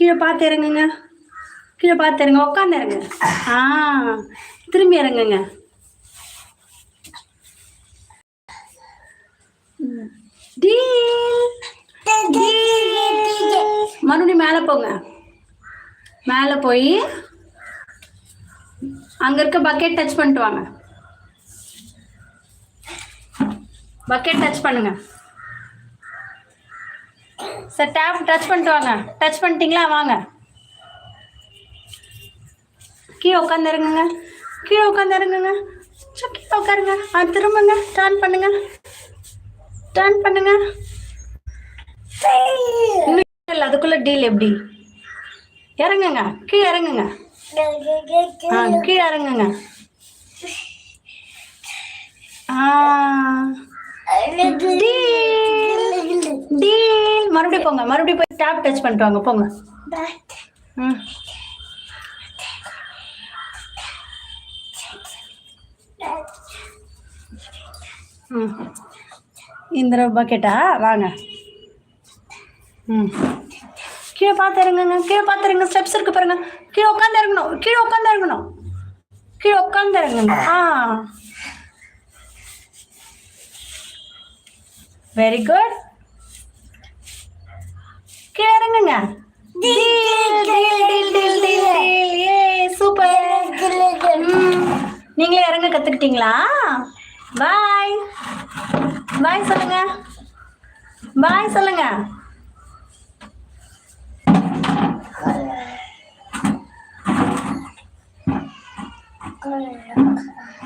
கீழே பார்த்து இறங்குங்க. கீழே பார்த்து இறங்க உட்காந்து இறங்க ஆ திரும்பி இறங்குங்க. டீல். மறுபடியும் மேலே போங்க. மேலே போய் அங்கே இருக்க பக்கெட் டச் பண்ணிட்டு வாங்க. பக்கெட் டச் பண்ணுங்க. சார் டேப் டச் பண்ணிட்டு வாங்க. டச் பண்ணிட்டீங்களா? வாங்க. கீழே உட்காந்து இறங்குங்க கீழே உட்காந்து இறங்குங்க கீழே உட்காருங்க. ஆ திரும்புங்க. டர்ன் பண்ணுங்க. டர்ன் பண்ணுங்க. இன்னும் இல்லை அதுக்குள்ள டீல் எப்படி? இறங்குங்க. கீழே இறங்குங்க. ஆ கீழே இறங்குங்க. ஆ. டீல் மறுபடியும் போங்க மறுபடியும் போய் டேப் டச் பண்ணிட்டு வாங்க போங்க. ம். ம். இந்த பக்கெட்டா வாங்க. ம். கீழே பார்த்து இறங்குங்க கீழே பார்த்து இறங்க ஸ்டெப்ஸ் இருக்கு பாருங்க. கீழே உட்காந்து இறங்கணும் கீழே உட்காந்து இறங்கணும். கீழே உட்காந்து இறங்கணும். ஆ. வெரி குட் இறங்குங்க சூப்பர். நீங்களே இறங்க கத்துக்கிட்டீங்களா? பாய். பாய் சொல்லுங்க. பாய் சொல்லுங்க. Color.